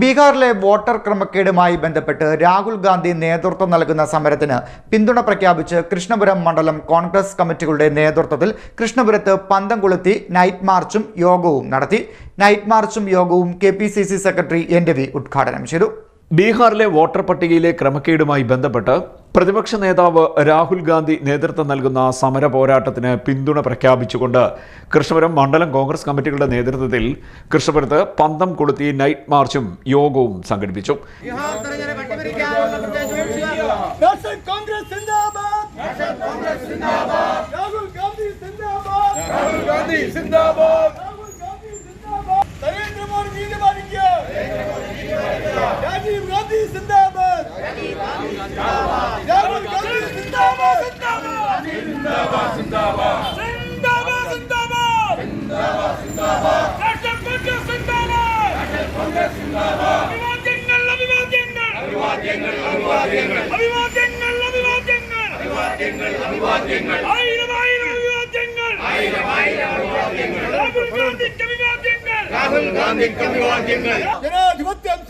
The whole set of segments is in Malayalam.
ബീഹാറിലെ വോട്ടർ ക്രമക്കേടുമായി ബന്ധപ്പെട്ട് രാഹുൽ ഗാന്ധി നേതൃത്വം നൽകുന്ന സമരത്തിന് പിന്തുണ പ്രഖ്യാപിച്ച് കൃഷ്ണപുരം മണ്ഡലം കോൺഗ്രസ് കമ്മിറ്റികളുടെ നേതൃത്വത്തിൽ കൃഷ്ണപുരത്ത് പന്തം കൊളുത്തി നൈറ്റ് മാർച്ചും യോഗവും നടത്തി. നൈറ്റ് മാർച്ചും യോഗവും കെ സെക്രട്ടറി എൻ ഉദ്ഘാടനം ചെയ്തു. ബീഹാറിലെ വോട്ടർ പട്ടികയിലെ ക്രമക്കേടുമായി ബന്ധപ്പെട്ട് പ്രതിപക്ഷ നേതാവ് രാഹുൽ ഗാന്ധി നേതൃത്വം നൽകുന്ന സമര പോരാട്ടത്തിന് പിന്തുണ പ്രഖ്യാപിച്ചുകൊണ്ട് കൃഷ്ണപുരം മണ്ഡലം കോൺഗ്രസ് കമ്മിറ്റികളുടെ നേതൃത്വത്തിൽ കൃഷ്ണപുരത്ത് പന്തം കൊളുത്തി നൈറ്റ് മാർച്ചും യോഗവും സംഘടിപ്പിച്ചു. നാഷണൽ കോൺഗ്രസ് സിന്ദാബാദ് നാഷണൽ കോൺഗ്രസ് സിന്ദാബാദ് രാഹുൽ ഗാന്ധി സിന്ദാബാദ് രാഹുൽ ഗാന്ധി സിന്ദാബാദ് രാഹുൽ ഗാന്ധി സിന്ദാബാദ് നരേന്ദ്രമോദി നീതി പാലിക്കുക രാജീവ് ഗാന്ധി സിന്ദാബാദ് രാഹുൽ ഗാന്ധി സിന്ദാബാദ് സിന്ദാബാദ് സിന്ദാബാദ് സിന്ദാബാദ് നാഷണൽ കോൺഗ്രസ് സിന്ദാബാദ് നാഷണൽ കോൺഗ്രസ് സിന്ദാബാദ് അഭിവാദ്യങ്ങൾ അഭിവാദ്യങ്ങൾ അഭിവാദ്യങ്ങൾ അഭിവാദ്യങ്ങൾ അഭിവാദ്യങ്ങൾ അഭിവാദ്യങ്ങൾ ആയിരം ആയിരം അഭിവാദ്യങ്ങൾ ആയിരം ആയിരം അഭിവാദ്യങ്ങൾ രാഹുൽ ഗാന്ധിക്ക് അഭിവാദ്യങ്ങൾ. രാഹുൽ ഗാന്ധിക്ക് അഭിവാദ്യങ്ങൾ. ജനാധിപത്യം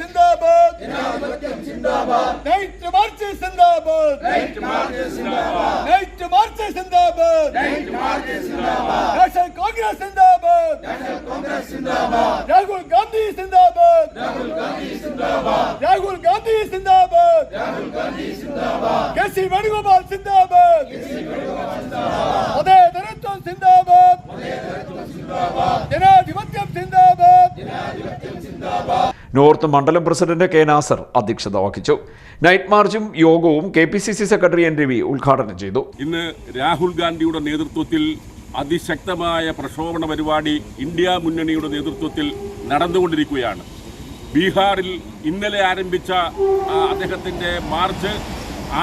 സിന്ദാബാദ് നൈറ്റ് മാർച്ച് സിന്ദാബാദ് നൈറ്റ് മാർച്ച് സിന്ദാബാദ് നൈറ്റ് മാർച്ച് സിന്ദാബാദ് നൈറ്റ് മാർച്ച് സിന്ദാബാദ് നാഷണൽ കോൺഗ്രസ് സിന്ദാബാദ് നാഷണൽ കോൺഗ്രസ് സിന്ദാബാദ് രാഹുൽ ഗാന്ധി സിന്ദാബാദ് രാഹുൽ ഗാന്ധി സിന്ദാബാദ് രാഹുൽ ഗാന്ധി സിന്ദാബാദ് രാഹുൽ ഗാന്ധി സിന്ദാബാദ് കെ സി വേണുഗോപാൽ സിന്ദാബാദ് കെ സി വേണുഗോപാൽ സിന്ദാബാദ് മതേതരത്വം സിന്ദാബാദ് മതേതരത്വം സിന്ദാബാദ് ജനാധിപത്യം സിന്ദാബാദ് ജനാധിപത്യം സിന്ദാബാദ് നോർത്ത് മണ്ഡലം പ്രസിഡന്റ് കെ നാസർ അധ്യക്ഷത വഹിച്ചു. നൈറ്റ് മാർച്ചും യോഗവും K P C C secretary N Ravi ഉദ്ഘാടനം ചെയ്തു. ഇന്ന് രാഹുൽ ഗാന്ധിയുടെ നേതൃത്വത്തിൽ അതിശക്തമായ പ്രക്ഷോഭണ പരിപാടി ഇന്ത്യ മുന്നണിയുടെ നേതൃത്വത്തിൽ നടന്നുകൊണ്ടിരിക്കുകയാണ്. ബീഹാറിൽ ഇന്നലെ ആരംഭിച്ച അദ്ദേഹത്തിന്റെ മാർച്ച്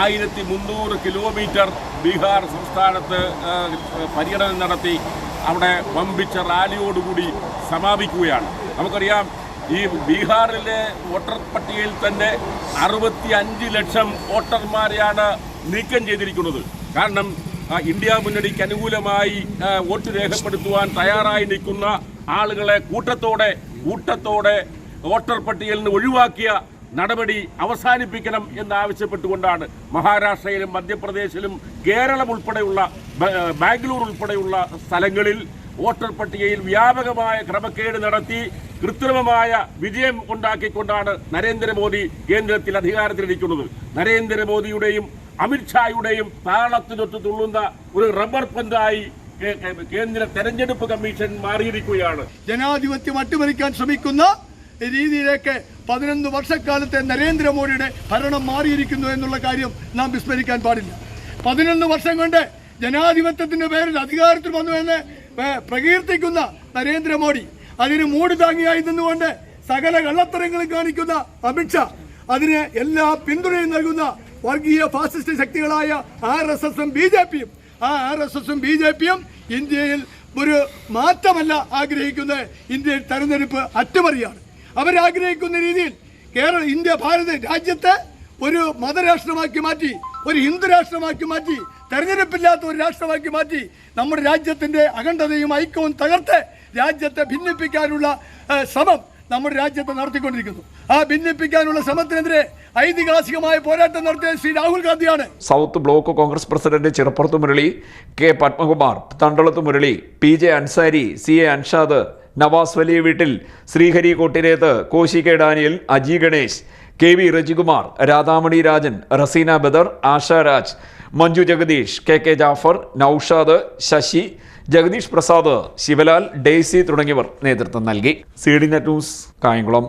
ആയിരത്തി മുന്നൂറ് കിലോമീറ്റർ ബീഹാർ സംസ്ഥാനത്ത് പര്യടനം നടത്തി അവിടെ വമ്പിച്ച റാലിയോടുകൂടി സമാപിക്കുകയാണ്. നമുക്കറിയാം ഈ ബീഹാറിലെ വോട്ടർ പട്ടികയിൽ തന്നെ അറുപത്തി അഞ്ച് ലക്ഷം വോട്ടർമാരെയാണ് നീക്കം ചെയ്തിരിക്കുന്നത്. കാരണം ഇന്ത്യ മുന്നണിക്ക് അനുകൂലമായി വോട്ട് രേഖപ്പെടുത്തുവാൻ തയ്യാറായി നിൽക്കുന്ന ആളുകളെ കൂട്ടത്തോടെ കൂട്ടത്തോടെ വോട്ടർ പട്ടികയിൽ നിന്ന് ഒഴിവാക്കിയ നടപടി അവസാനിപ്പിക്കണം എന്നാവശ്യപ്പെട്ടുകൊണ്ടാണ് മഹാരാഷ്ട്രയിലും മധ്യപ്രദേശിലും കേരളം ഉൾപ്പെടെയുള്ള ബാംഗ്ലൂർ ഉൾപ്പെടെയുള്ള സ്ഥലങ്ങളിൽ വോട്ടർ പട്ടികയിൽ വ്യാപകമായ ക്രമക്കേട് നടത്തി കൃത്രിമമായ വിജയം ഉണ്ടാക്കിക്കൊണ്ടാണ് നരേന്ദ്രമോദി കേന്ദ്രത്തിൽ അധികാരത്തിലിരിക്കുന്നത്. നരേന്ദ്രമോദിയുടെയും അമിത്ഷായുടെയും താളത്തിനൊത്ത് തുള്ളുന്ന ഒരു റബ്ബർ പന്തായി കേന്ദ്ര തെരഞ്ഞെടുപ്പ് കമ്മീഷൻ മാറിയിരിക്കുകയാണ്. ജനാധിപത്യം അട്ടിമറിക്കാൻ ശ്രമിക്കുന്ന രീതിയിലേക്ക് പതിനൊന്ന് വർഷക്കാലത്തെ നരേന്ദ്രമോദിയുടെ ഭരണം മാറിയിരിക്കുന്നു എന്നുള്ള കാര്യം നാം വിസ്മരിക്കാൻ പാടില്ല. പതിനൊന്ന് വർഷം കൊണ്ട് ജനാധിപത്യത്തിന്റെ പേരിൽ അധികാരത്തിൽ വന്നു എന്ന് പ്രകീർത്തിക്കുന്ന നരേന്ദ്രമോദി അതിന് മൂടി താങ്ങിയായി നിന്നുകൊണ്ട് സകല കള്ളത്തരങ്ങളും കാണിക്കുന്ന അമിത്ഷാ. അതിന് എല്ലാ പിന്തുണയും നൽകുന്ന വർഗീയ ഫാസിസ്റ്റ് ശക്തികളായ ആർ എസ് എസും ബി ജെ പിയും. ആ ആർ എസ് എസും ബി ജെ പിയും ഇന്ത്യയിൽ ഒരു മാറ്റമല്ല ആഗ്രഹിക്കുന്നത് ഇന്ത്യയിൽ തെരഞ്ഞെടുപ്പ് അട്ടിമറിയാണ്. അവരാഗ്രഹിക്കുന്ന രീതിയിൽ കേരള ഇന്ത്യ ഭാരത രാജ്യത്തെ ഒരു മതരാഷ്ട്രമാക്കി മാറ്റി ഒരു ഹിന്ദു രാഷ്ട്രമാക്കി മാറ്റി തെരഞ്ഞെടുപ്പില്ലാത്ത ഒരു രാഷ്ട്രമാക്കി മാറ്റി നമ്മുടെ രാജ്യത്തിന്റെ അഖണ്ഡതയും ഐക്യവും തകർത്ത് രാജ്യത്തെ ഭിന്നിപ്പിക്കാനുള്ള ശ്രമം നമ്മുടെ രാജ്യത്തെ നടത്തിക്കൊണ്ടിരിക്കുന്നു. ആ ഭിന്നിപ്പിക്കാനുള്ള ശ്രമത്തിനെതിരെ ഐതിഹാസികമായ പോരാട്ടം നടത്തിയ Shri Rahul ഗാന്ധിയാണ്. South block Congress president Chirappurath Murali K Padmakumar Thandalath Murali P J Ansari C A Anshad Navas വലിയ വീട്ടിൽ Sreehari Kottirethu Koshy K Daniel Aji Ganesh K V Rejikumar Radhamani Rajan Raseena Badar Asha Raj Manju Jagadeesh K K Jafar Naushad Sasi Jagadeesh Prasad Sivalal Daisy തുടങ്ങിയവർ നേതൃത്വം നൽകി. C D net news Kayamkulam.